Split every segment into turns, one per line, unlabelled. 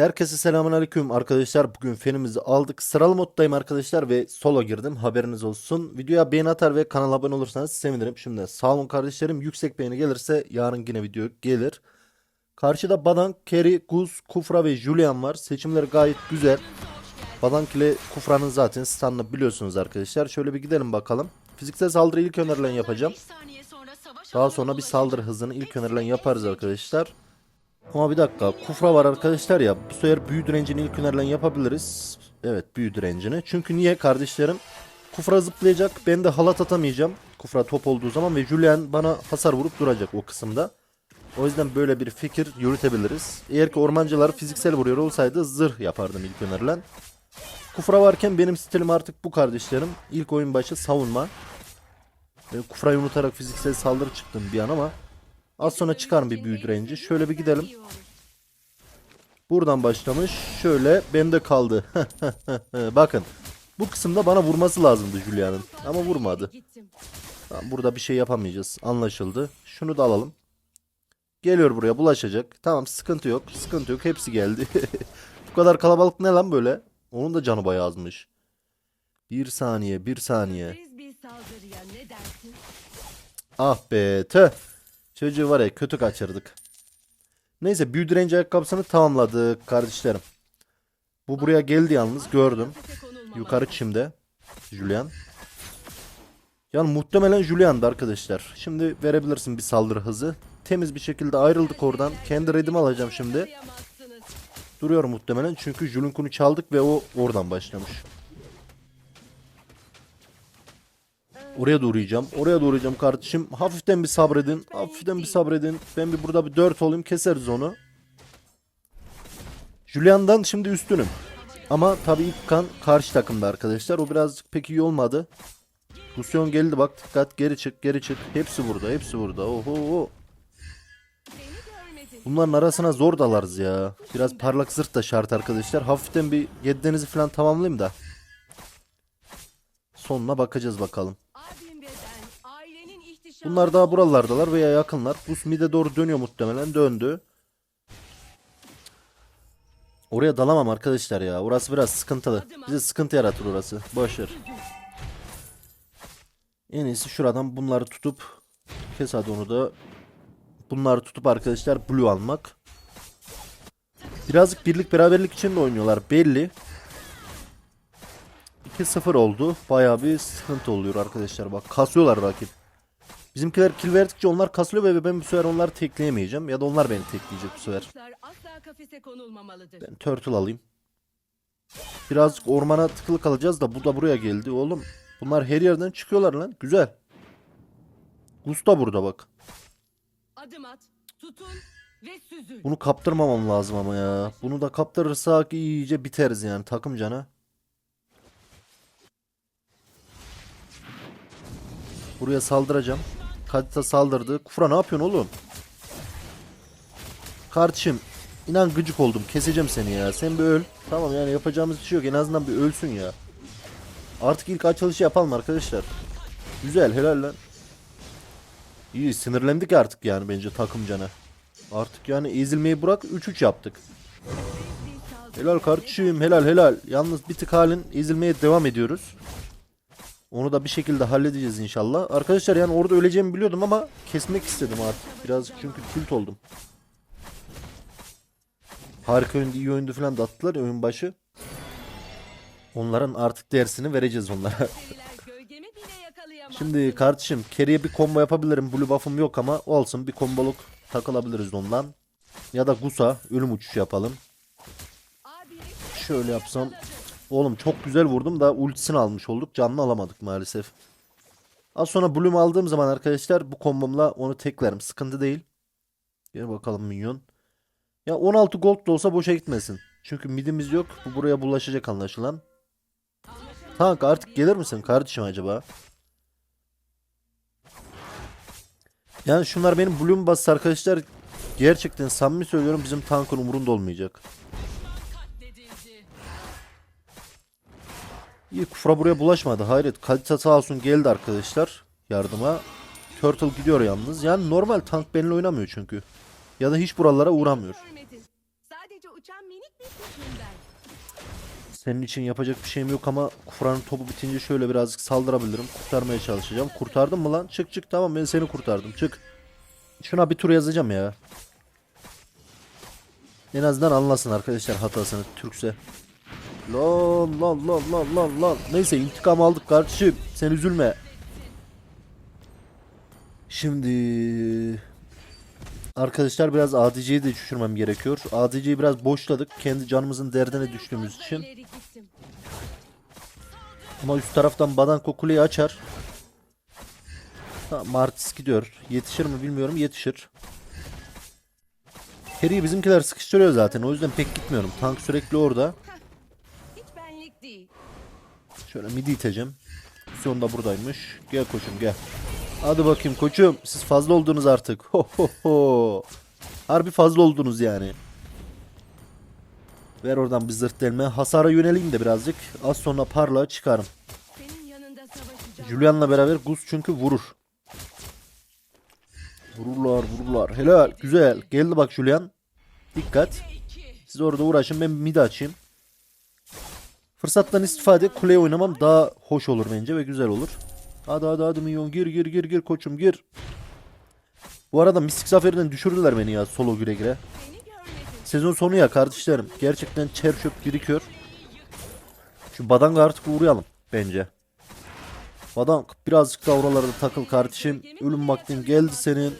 Herkese selamünaleyküm arkadaşlar. Bugün fenimizi aldık. Sıralı moddayım arkadaşlar ve solo girdim. Haberiniz olsun. Videoya beğeni atar ve kanala abone olursanız sevinirim. Şimdi sağ olun kardeşlerim. Yüksek beğeni gelirse yarın yine video gelir. Karşıda Badan, Kerry, Guz, Kufra ve Julian var. Seçimleri gayet güzel. Badank ile Kufra'nın zaten standını biliyorsunuz arkadaşlar. Şöyle bir gidelim bakalım. Fiziksel saldırı ilk önerilen yapacağım. Daha sonra bir saldırı hızını ilk önerilen yaparız arkadaşlar. Ama bir dakika kufra var arkadaşlar ya bu sefer büyü direncini ilk önerilen yapabiliriz. Evet büyü direncini. Çünkü niye kardeşlerim? Kufra zıplayacak ben de halat atamayacağım. Kufra top olduğu zaman ve Julian bana hasar vurup duracak o kısımda. O yüzden böyle bir fikir yürütebiliriz. Eğer ki ormancılar fiziksel vuruyor olsaydı zırh yapardım ilk önerilen. Kufra varken benim stilim artık bu kardeşlerim. İlk oyun başı savunma. Ben kufrayı unutarak fiziksel saldırı çıktım bir an ama Az sonra çıkarım bir büyü direnci. Şöyle bir gidelim. Buradan başlamış. Şöyle bende kaldı. Bakın. Bu kısımda bana vurması lazımdı Julia'nın. Ama vurmadı. Tamam, burada bir şey yapamayacağız. Anlaşıldı. Şunu da alalım. Geliyor buraya bulaşacak. Tamam sıkıntı yok. Sıkıntı yok. Hepsi geldi. Bu kadar kalabalık ne lan böyle? Onun da canı bayağı azmış. Bir saniye, bir saniye. Ah be tüh. Çocuğu var ya kötü kaçırdık. Neyse büyü direnci ayakkabısını tamamladık kardeşlerim. Bu buraya geldi yalnız gördüm. Yukarı çimde. Julian. Yani muhtemelen Julian'dı arkadaşlar. Şimdi verebilirsin bir saldırı hızı. Temiz bir şekilde ayrıldık oradan. Kendi redimi alacağım şimdi. Duruyor muhtemelen çünkü Julinkunu çaldık ve o oradan başlamış. Oraya doğrayacağım. Oraya doğrayacağım kardeşim. Hafiften bir sabredin. Hafiften bir sabredin. Ben bir burada bir 4 olayım keseriz onu. Julian'dan şimdi üstünüm. Ama tabii ilk kan karşı takımda arkadaşlar. O birazcık pek iyi olmadı. Lusyon geldi bak dikkat geri çık geri çık. Hepsi burada hepsi burada. Oho. Bunların arasına zor dalarız ya. Biraz parlak zırh da şart arkadaşlar. Hafiften bir yedinizi falan tamamlayayım da. Sonuna bakacağız bakalım.
Abim ve ben ailenin ihtişamı.
Bunlar daha buralardalar veya yakınlar. Bus mide doğru dönüyor muhtemelen. Döndü. Oraya dalamam arkadaşlar ya. Orası biraz sıkıntılı. Bize sıkıntı yaratır orası. Boşver. En iyisi şuradan bunları tutup kes hadi onu da. Bunları tutup arkadaşlar blue almak. Birazcık birlik beraberlik için de oynuyorlar belli. 2-0 oldu. Bayağı bir sıkıntı oluyor arkadaşlar bak. Kasıyorlar rakip. Bizimkiler kill verdikçe onlar kasılıyor ve ben bu sefer onları tekleyemeyeceğim. Ya da onlar beni tekleyecek bu sefer. Ben turtle alayım. Birazcık ormana tıkılı kalacağız da bu da buraya geldi oğlum. Bunlar her yerden çıkıyorlar lan. Güzel. Gus da burada bak.
Adım at, tutun ve süzül.
Bunu kaptırmamam lazım ama ya. Bunu da kaptırırsak iyice biteriz yani takım cana. Buraya saldıracağım. Kadita saldırdı. Kufra ne yapıyorsun oğlum? Kardeşim inan gıcık oldum. Keseceğim seni ya. Sen bir öl. Tamam yani yapacağımız bir şey yok. En azından bir ölsün ya. Artık ilk açılışı yapalım arkadaşlar. Güzel helal lan. İyi sinirlendik artık yani bence takım cana. Artık yani ezilmeyi bırak 3-3 yaptık. Helal kardeşim helal helal. Yalnız bir tık halin ezilmeye devam ediyoruz. Onu da bir şekilde halledeceğiz inşallah. Arkadaşlar yani orada öleceğimi biliyordum ama kesmek istedim artık. Birazcık çünkü tilt oldum. Harika oyundu, iyi oyundu falan da attılar ya oyun başı. Onların artık dersini vereceğiz onlara. Şimdi kardeşim Kerry'e bir combo yapabilirim. Blue buff'ım yok ama olsun bir komboluk takılabiliriz ondan. Ya da Gusa ölüm uçuşu yapalım. Şöyle yapsam. Oğlum çok güzel vurdum da ultisini almış olduk. Canlı alamadık maalesef. Az sonra Bloom aldığım zaman arkadaşlar bu kombomla onu teklerim. Sıkıntı değil. Gel bakalım minyon. Ya 16 gold da olsa boşa gitmesin. Çünkü midimiz yok. Bu buraya bulaşacak anlaşılan. Tank artık gelir misin kardeşim acaba? Yani şunlar benim Bloom bası arkadaşlar. Gerçekten samimi söylüyorum bizim tankın umurunda olmayacak. İyi Kufra buraya bulaşmadı. Hayret. Kalite sağ olsun geldi arkadaşlar. Yardıma. Turtle gidiyor yalnız. Yani normal tank benimle oynamıyor çünkü. Ya da hiç buralara uğramıyor. Senin için yapacak bir şeyim yok ama Kufra'nın topu bitince şöyle birazcık saldırabilirim. Kurtarmaya çalışacağım. Kurtardın mı lan? Çık çık tamam ben seni kurtardım. Çık. Şuna bir tur yazacağım ya. En azından anlasın arkadaşlar hatasını Türkse. Lan lan lan lan lan lan. Neyse intikam aldık kardeşim. Sen üzülme. Şimdi arkadaşlar biraz ADC'yi de düşürmem gerekiyor. ADC'yi biraz boşladık. Kendi canımızın derdine düştüğümüz için. Ama üst taraftan Badanko kuleyi açar. Ha, Martis gidiyor. Yetişir mi bilmiyorum. Yetişir. Harry'i bizimkiler sıkıştırıyor zaten. O yüzden pek gitmiyorum. Tank sürekli orada. Şöyle midi iteceğim. Sion da buradaymış. Gel koçum gel. Hadi bakayım koçum. Siz fazla oldunuz artık. Ho ho ho. Harbi fazla oldunuz yani. Ver oradan bir zırt delme. Hasara yöneleyim de birazcık. Az sonra parla çıkarım. Julian'la beraber Gus çünkü vurur. Vururlar vururlar. Helal güzel. Geldi bak Julian. Dikkat. Siz orada uğraşın ben mid açayım. Fırsattan istifade kuleye oynamam daha hoş olur bence ve güzel olur. Hadi hadi hadi milyon gir gir gir gir koçum gir. Bu arada Mistik Zaferi'den düşürdüler beni ya solo güre güre. Sezon sonu ya kardeşlerim. Gerçekten çer çöp birikiyor. Şu Badang'a artık uğrayalım bence. Badang birazcık da oralarda takıl kardeşim. Ölüm vaktin geldi senin.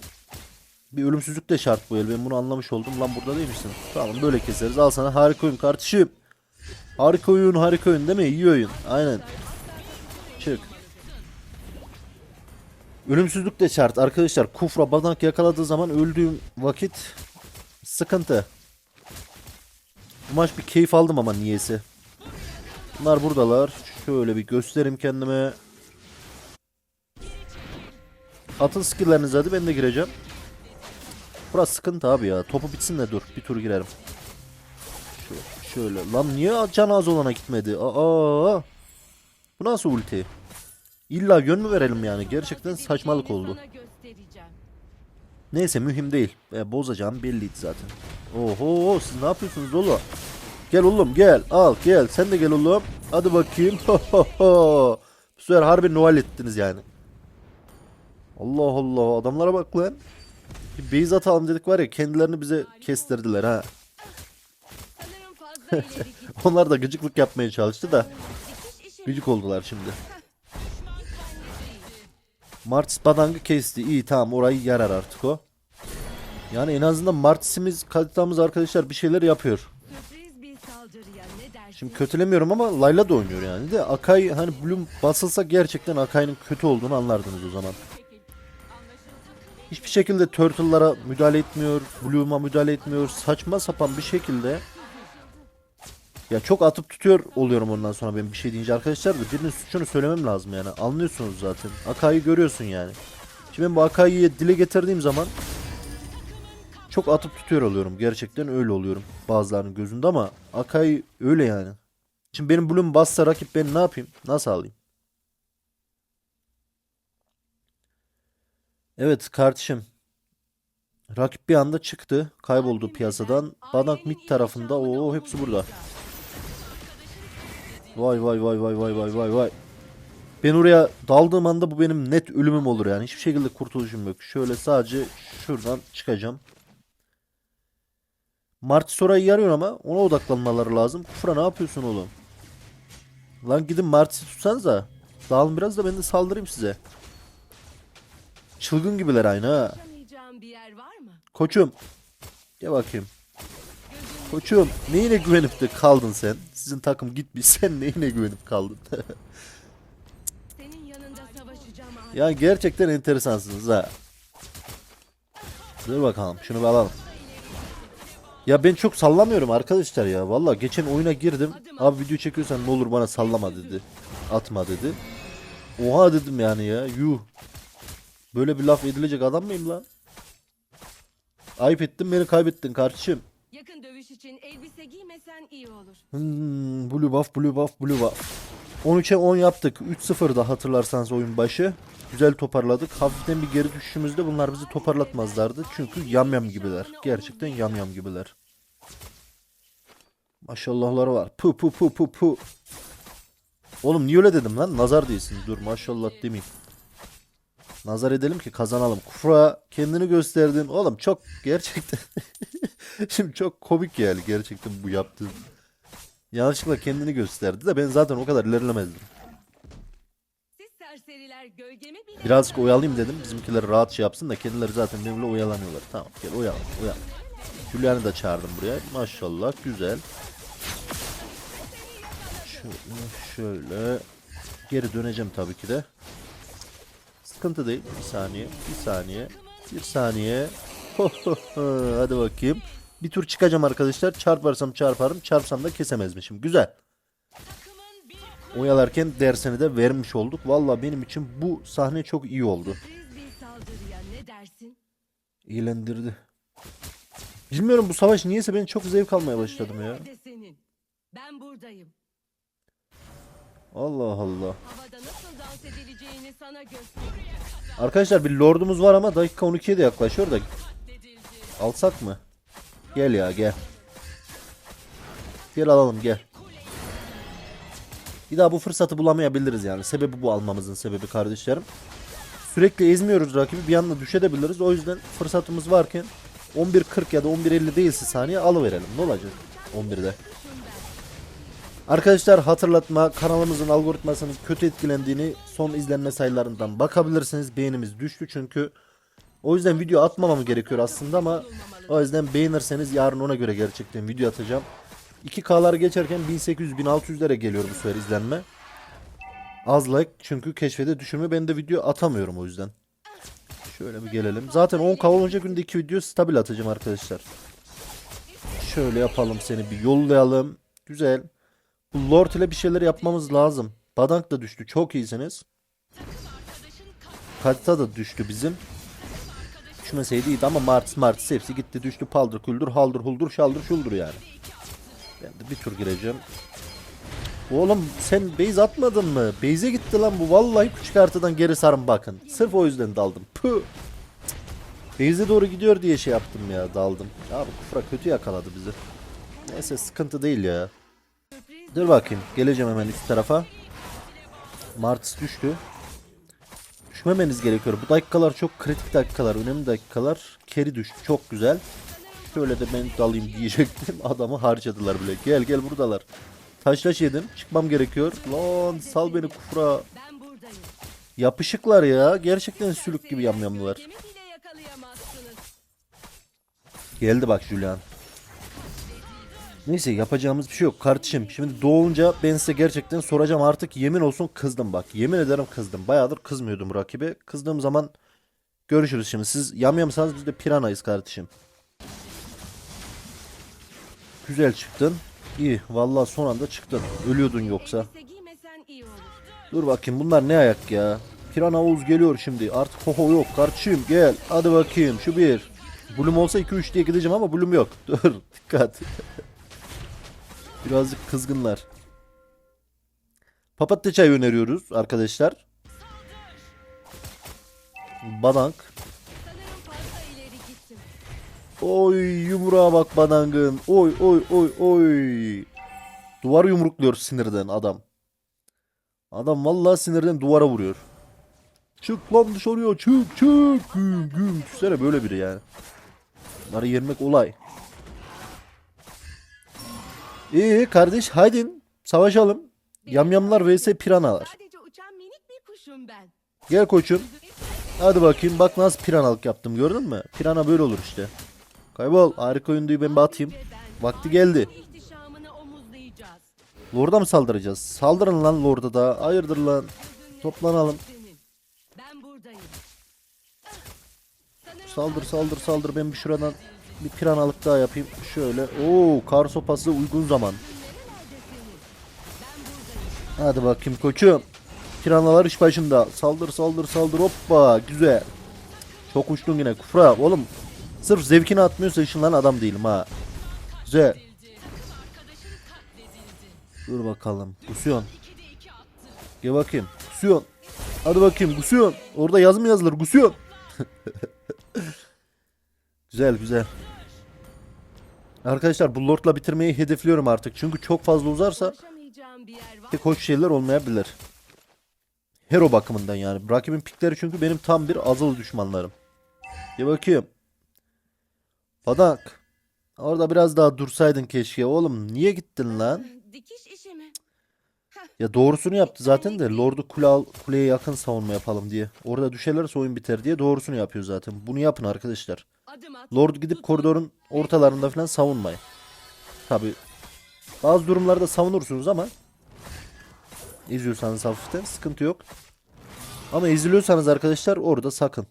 Bir ölümsüzlük de şart bu el. Ben bunu anlamış oldum. Lan burada değil misin? Tamam böyle keseriz. Al sana harika oyun kardeşim. Harika oyun harika oyun değil mi? İyi oyun. Aynen. Çık. Ölümsüzlük de şart arkadaşlar. Kufra Badang yakaladığı zaman öldüğüm vakit sıkıntı. Bu maç bir keyif aldım ama niyeyse. Bunlar buradalar. Şöyle bir göstereyim kendime. Atın skilllerinizi hadi ben de gireceğim. Burası sıkıntı abi ya. Topu bitsin de dur. Bir tur girerim. Şöyle, şöyle. Lan niye can az olana gitmedi? Aa. Bu nasıl ulti? İlla yön mü verelim yani? Gerçekten saçmalık oldu. Neyse mühim değil. E, bozacağım belliydi zaten. Oho siz ne yapıyorsunuz oğlum? Gel oğlum gel al gel sen de gel oğlum. Hadi bakayım. Bu sefer harbi Noel ettiniz yani. Allah Allah adamlara bak lan. Bir base atalım dedik var ya kendilerini bize kestirdiler ha.
Sanırım fazla ileri gittim.
Onlar da gıcıklık yapmaya çalıştı da gıcık oldular şimdi. Martis badangı kesti. İyi tamam orayı yarar artık o. Yani en azından Martis'imiz kalitamız arkadaşlar bir şeyler yapıyor. Şimdi kötülemiyorum ama Layla da oynuyor yani de Akai hani Bloom basılsa gerçekten Akai'nin kötü olduğunu anlardınız o zaman. Hiçbir şekilde Turtle'lara müdahale etmiyor, Bloom'a müdahale etmiyor. Saçma sapan bir şekilde ya çok atıp tutuyor oluyorum ondan sonra ben bir şey deyince arkadaşlar da birinin suçunu söylemem lazım yani. Anlıyorsunuz zaten. Akai'yi görüyorsun yani. Şimdi ben bu Akai'yi dile getirdiğim zaman çok atıp tutuyor oluyorum. Gerçekten öyle oluyorum bazılarının gözünde ama Akai öyle yani. Şimdi benim Bloom bassa rakip ben ne yapayım? Nasıl alayım? Evet kardeşim. Rakip bir anda çıktı. Kayboldu piyasadan. Badak mid tarafında. Oo hepsi burada. Vay vay vay vay vay vay vay vay. Ben oraya daldığım anda bu benim net ölümüm olur yani. Hiçbir şekilde kurtuluşum yok. Şöyle sadece şuradan çıkacağım. Martis orayı yarıyor ama ona odaklanmaları lazım. Kufra ne yapıyorsun oğlum? Lan gidin Martis'i tutsanıza. Dağılın biraz da ben de saldırayım size. Çılgın gibiler aynı ha. Koçum. Gel bakayım. Koçum neyine güvenip de kaldın sen? Sizin takım gitmiş. Sen neyine güvenip kaldın? Ya gerçekten enteresansınız ha. Dur bakalım şunu bir alalım. Ya ben çok sallamıyorum arkadaşlar ya. Valla geçen oyuna girdim. Abi video çekiyorsan ne olur bana sallama dedi. Atma dedi. Oha dedim yani ya. Yuh. Böyle bir laf edilecek adam mıyım lan? Ayıp ettin beni kaybettin kardeşim.
Yakın dövüş için elbise giymesen iyi olur.
Hmm, blue buff, blue buff, blue buff. 13'e 10 yaptık. 3-0'da hatırlarsanız oyun başı. Güzel toparladık. Hafiften bir geri düşüşümüzde bunlar bizi toparlatmazlardı. Çünkü yamyam gibiler. Gerçekten yamyam gibiler. Maşallahları var. Pu pu pu pu pu. Oğlum niye öyle dedim lan? Nazar değilsin. Dur maşallah demeyeyim. Nazar edelim ki kazanalım. Kufra kendini gösterdin. Oğlum çok gerçekten. Şimdi çok komik yani gerçekten bu yaptığın. Yanlışlıkla kendini gösterdi de ben zaten o kadar ilerlemezdim. Birazcık oyalayayım dedim. Bizimkiler rahat şey yapsın da kendileri zaten benimle oyalanıyorlar. Tamam gel oyalan oyalan. Julian'ı da çağırdım buraya. Maşallah güzel. Şöyle şöyle. Geri döneceğim tabii ki de. Sıkıntı değil. Bir saniye. Bir saniye. Bir saniye. Hadi bakayım. Bir tur çıkacağım arkadaşlar. Çarparsam çarparım. Çarpsam da kesemezmişim. Güzel. Oyalarken dersini de vermiş olduk. Valla benim için bu sahne çok iyi oldu. Eğlendirdi. Bilmiyorum bu savaş niyeyse ben çok zevk almaya başladım ya.
Ben buradayım.
Allah Allah. Arkadaşlar bir lordumuz var ama dakika 12'ye de yaklaşıyor da. Alsak mı? Gel ya gel. Gel alalım gel. Bir daha bu fırsatı bulamayabiliriz yani. Sebebi bu almamızın sebebi kardeşlerim. Sürekli ezmiyoruz rakibi bir anda düşebiliriz. O yüzden fırsatımız varken 11.40 ya da 11.50 değilse saniye alıverelim. Ne olacak 11'de? Arkadaşlar hatırlatma kanalımızın algoritmasının kötü etkilendiğini son izlenme sayılarından bakabilirsiniz. Beğenimiz düştü çünkü. O yüzden video atmamam gerekiyor aslında ama o yüzden beğenirseniz yarın ona göre gerçekten video atacağım. 2K'lar geçerken 1800-1600'lere geliyor bu sefer izlenme. Az like çünkü keşfede düşürme ben de video atamıyorum o yüzden. Şöyle bir gelelim. Zaten 10K olunca günde 2 video stabil atacağım arkadaşlar. Şöyle yapalım seni bir yollayalım. Güzel. Lord ile bir şeyler yapmamız lazım. Badank da düştü. Çok iyisiniz. Kalita da düştü bizim. Düşmeseydi iyiydi ama Martis Martis hepsi gitti düştü. Paldır küldür haldır huldur şaldır şuldur yani. Ben de bir tur gireceğim. Oğlum sen base atmadın mı? Base'e gitti lan bu. Vallahi küçük haritadan geri sarın bakın. Sırf o yüzden daldım. Püh. Base'e doğru gidiyor diye şey yaptım ya daldım. Abi Kufra kötü yakaladı bizi. Neyse sıkıntı değil ya. Dur bakayım. Geleceğim hemen üst tarafa. Martis düştü. Düşmemeniz gerekiyor. Bu dakikalar çok kritik dakikalar. Önemli dakikalar. Keri düştü. Çok güzel. Şöyle de ben dalayım diyecektim. Adamı harcadılar bile. Gel gel buradalar. Taşlaş yedim. Çıkmam gerekiyor. Lan sal beni kufra. Yapışıklar ya. Gerçekten sülük gibi yamyamlılar. Geldi bak Julian. Neyse yapacağımız bir şey yok kardeşim. Şimdi doğunca ben size gerçekten soracağım artık yemin olsun kızdım bak. Yemin ederim kızdım. Bayağıdır kızmıyordum rakibe. Kızdığım zaman görüşürüz şimdi. Siz yamyamsanız biz de piranayız kardeşim. Güzel çıktın. İyi. Vallahi son anda çıktın. Ölüyordun yoksa. Dur bakayım bunlar ne ayak ya. Pirana Oğuz geliyor şimdi. Artık hoho yok kardeşim gel. Hadi bakayım şu bir. Bloom olsa 2-3 diye gideceğim ama Bloom yok. Dur dikkat. Birazcık kızgınlar. Papatya çayı öneriyoruz arkadaşlar. Badank. Oy yumruğa bak badangın. Oy oy oy oy. Duvar yumrukluyor sinirden adam. Adam vallahi sinirden duvara vuruyor. Çık lan dışarıya çık çık. Güm güm. Düşünsene böyle biri yani. Bunları yermek olay. İyi kardeş haydin savaşalım. Yamyamlar vs piranalar.
Sadece uçan minik bir kuşum ben.
Gel koçum. Hadi bakayım bak nasıl piranalık yaptım gördün mü? Pirana böyle olur işte. Kaybol harika oyunduyu ben bir atayım.
Ve ben
Vakti geldi.
İhtişamını omuzlayacağız.
Lord'a mı saldıracağız? Saldırın lan Lord'a da. Hayırdır lan. Toplanalım.
Senin. Ben buradayım. Sanırım
Saldır saldır saldır. Ben bir şuradan bir piranalık daha yapayım. Şöyle. Oo kar sopası uygun zaman. Hadi bakayım koçum. Piranalar iş başında. Saldır saldır saldır. Hoppa. Güzel. Çok uçtun yine. Kufra. Oğlum. Sırf zevkini atmıyorsa ışınlan adam değilim ha. Güzel. Dur bakalım. Gusyon. Gel bakayım. Gusyon. Hadi bakayım Gusyon. Orada yaz mı yazılır Gusyon? güzel güzel. Arkadaşlar bu Lord'la bitirmeyi hedefliyorum artık. Çünkü çok fazla uzarsa pek hoş şeyler olmayabilir. Hero bakımından yani. Rakibin pikleri çünkü benim tam bir azılı düşmanlarım. Bir bakayım. Fadak. Orada biraz daha dursaydın keşke. Oğlum niye gittin lan?
Dikiş işi?
Ya doğrusunu yaptı zaten de Lord'u kule kuleye yakın savunma yapalım diye. Orada düşerlerse oyun biter diye doğrusunu yapıyor zaten. Bunu yapın arkadaşlar. Lord gidip koridorun ortalarında falan savunmayın. Tabi bazı durumlarda savunursunuz ama izliyorsanız hafiften sıkıntı yok. Ama izliyorsanız arkadaşlar orada sakın.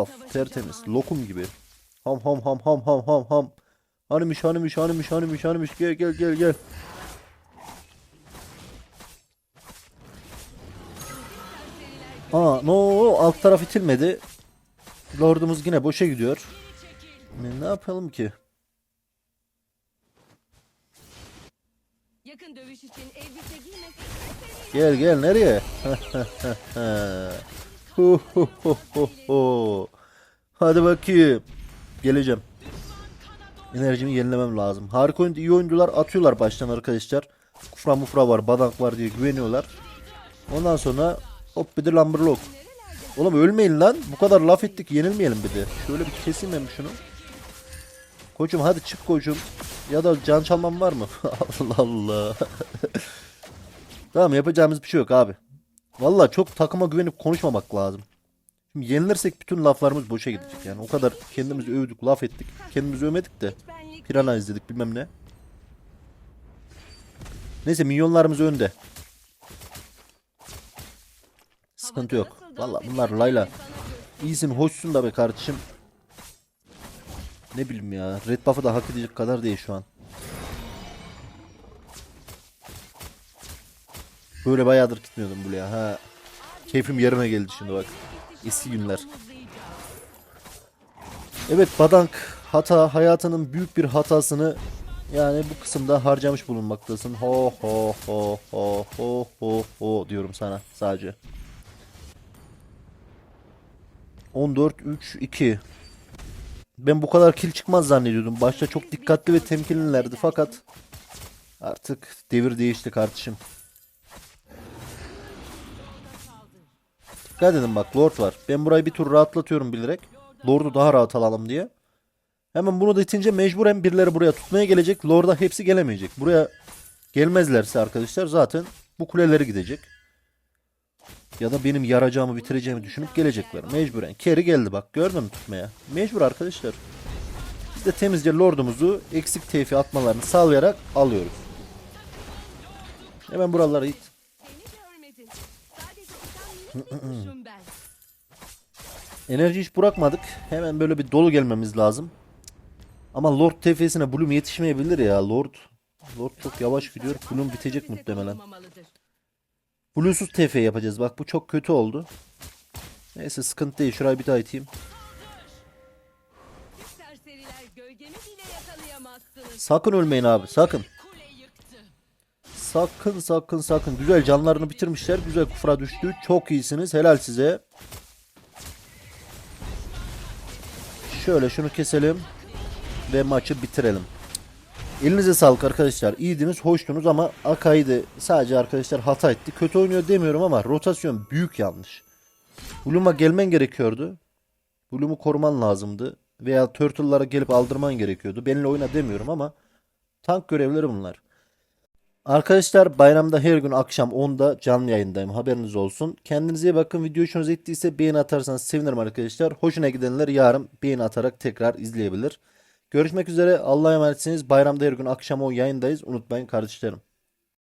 Savaşacağım
tertemiz lokum gibi. Ham ham ham ham ham ham ham. Hanimiş hanimiş hanimiş hanimiş hanimiş gel gel gel gel. Aa no alt taraf itilmedi. Lordumuz yine boşa gidiyor. Ne, yapalım ki?
Yakın dövüş için elbise giymesin.
Gel gel nereye? Hu hu hu hu hu. Hadi bakayım. Geleceğim. Enerjimi yenilemem lazım. Harika oyuncu, iyi oyuncular atıyorlar baştan arkadaşlar. Kufra mufra var, badank var diye güveniyorlar. Ondan sonra hop bir de lumberlock. Oğlum ölmeyin lan. Bu kadar laf ettik yenilmeyelim bir de. Şöyle bir keseyim ben şunu. Koçum hadi çık koçum. Ya da can çalmam var mı? Allah Allah. Tamam yapacağımız bir şey yok abi. Vallahi çok takıma güvenip konuşmamak lazım. Şimdi yenilirsek bütün laflarımız boşa gidecek yani. O kadar kendimizi övdük, laf ettik. Kendimizi övmedik de. Pirana izledik bilmem ne. Neyse milyonlarımız önde. Sıkıntı yok. Vallahi bunlar Layla. İyisin, hoşsun da be kardeşim. Ne bileyim ya. Red buff'ı da hak edecek kadar değil şu an. Böyle bayağıdır gitmiyordum buraya. Ha. Keyfim yerine geldi şimdi bak. Eski günler. Evet Badank hata hayatının büyük bir hatasını yani bu kısımda harcamış bulunmaktasın. Ho ho ho ho ho ho ho diyorum sana sadece. 14 3 2 Ben bu kadar kill çıkmaz zannediyordum. Başta çok dikkatli ve temkinlilerdi fakat artık devir değişti kardeşim. Dikkat edin bak Lord var. Ben burayı bir tur rahatlatıyorum bilerek. Lord'u daha rahat alalım diye. Hemen bunu da itince mecburen birileri buraya tutmaya gelecek. Lord'a hepsi gelemeyecek. Buraya gelmezlerse arkadaşlar zaten bu kuleleri gidecek. Ya da benim yaracağımı bitireceğimi düşünüp gelecekler. Mecburen. Kerry geldi bak gördün mü tutmaya. Mecbur arkadaşlar. Biz de temizce Lord'umuzu eksik teyfi atmalarını sağlayarak alıyoruz. Hemen buralara it.
Seni görmedim. Sadece uçan minik bir kuşum ben.
Enerji hiç bırakmadık. Hemen böyle bir dolu gelmemiz lazım. Ama Lord TF'sine Bloom yetişmeyebilir ya. Lord Lord çok yavaş gidiyor. Bloom bitecek muhtemelen. Blue'suz TF yapacağız. Bak bu çok kötü oldu. Neyse sıkıntı değil. Şurayı bir daha iteyim. Sakın ölmeyin abi. Sakın. Sakın sakın sakın. Güzel canlarını bitirmişler. Güzel kufra düştü. Çok iyisiniz. Helal size. Şöyle şunu keselim. Ve maçı bitirelim. Elinize sağlık arkadaşlar. İyiydiniz, hoştunuz ama Akai'de sadece arkadaşlar hata etti. Kötü oynuyor demiyorum ama rotasyon büyük yanlış. Bloom'a gelmen gerekiyordu. Bloom'u koruman lazımdı. Veya Turtle'lara gelip aldırman gerekiyordu. Benimle oyna demiyorum ama tank görevleri bunlar. Arkadaşlar bayramda her gün akşam 10'da canlı yayındayım. Haberiniz olsun. Kendinize iyi bakın. Video hoşunuza gittiyse beğeni atarsanız sevinirim arkadaşlar. Hoşuna gidenler yarın beğeni atarak tekrar izleyebilir. Görüşmek üzere. Allah'a emanetsiniz. Bayramda her gün akşam 10 yayındayız. Unutmayın kardeşlerim.